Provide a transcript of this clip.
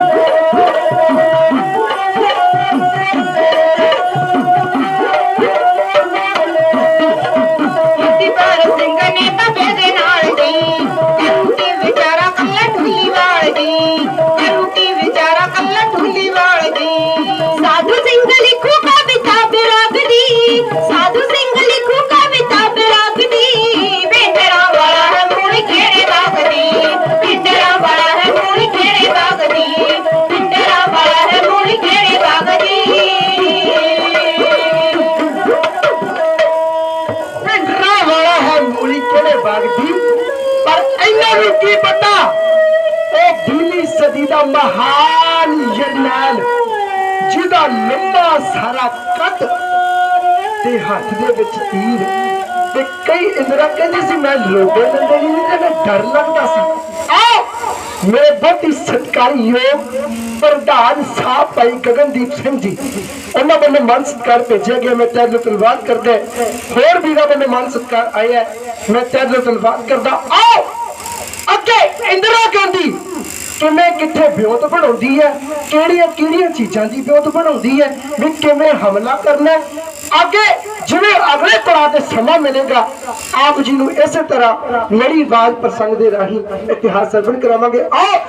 Thank you. ਮੂਲੀ ਪਰ ਇਹਨਾਂ ਨੂੰ ਕੀ ਪਤਾ? ਉਹ ਦਿੱਲੀ ਸਦੀ ਦਾ ਮਹਾਨ ਜਰਨੈਲ, ਜਿਹਦਾ ਲੰਬਾ ਸਾਰਾ ਕੱਟ ਤੇ ਹੱਥ ਦੇ ਵਿੱਚ ਤੀਰ ਤੇ ਕਈ ਇੰਦਰਾ ਕਹਿੰਦੀ ਸੀ, ਮੈਂ ਲੋਬੇ ਲੰਦੇ ਨਹੀਂ ਤੇ ਮੈਂ ਡਰ ਲੱਗਦਾ। ਮੇਰੇ ਬਹੁਤ ਹੀ ਸਤਿਕਾਰਯੋਗ ਪ੍ਰਧਾਨ ਸਾਹਿਬ ਭਾਈ ਗਗਨਦੀਪ ਸਿੰਘ ਜੀ, ਉਹਨਾਂ ਵੱਲੋਂ ਮਨ ਸਤਿਕਾਰ ਭੇਜਿਆ ਗਿਆ, ਮੈਂ ਤੇਰੇ ਧੰਨਵਾਦ ਕਰਦਾ ਹੋਰ ਵੀਰਾਂ ਵੱਲੋਂ ਮਨ ਸਤਿਕਾਰ ਆਇਆ ਮੈਂ ਤੇਰੇ ਧੰਨਵਾਦ ਕਰਦਾ ਆਓ! ਅੱਗੇ ਇੰਦਰਾ ਗਾਂਧੀ, ਕਿਵੇਂ, ਕਿੱਥੇ ਵਿਉਂਤ ਬਣਾਉਂਦੀ ਹੈ? ਕਿਹੜੀਆਂ ਕਿਹੜੀਆਂ ਚੀਜ਼ਾਂ ਦੀ ਵਿਉਂਤ ਬਣਾਉਂਦੀ ਹੈ? ਵੀ ਕਿਵੇਂ ਹਮਲਾ ਕਰਨਾ ਅੱਗੇ ਜਿਵੇਂ ਅਗਲੇ ਪੜਾਅ ਤੇ ਸਮਾਂ ਮਿਲੇਗਾ, ਆਪ ਜੀ ਨੂੰ ਇਸੇ ਤਰ੍ਹਾਂ ਲੜੀ ਬਾਜ਼ ਪ੍ਰਸੰਗ ਦੇ ਰਾਹੀਂ ਇਤਿਹਾਸ ਸਰਵਣ ਕਰਾਵਾਂਗੇ। ਆਓ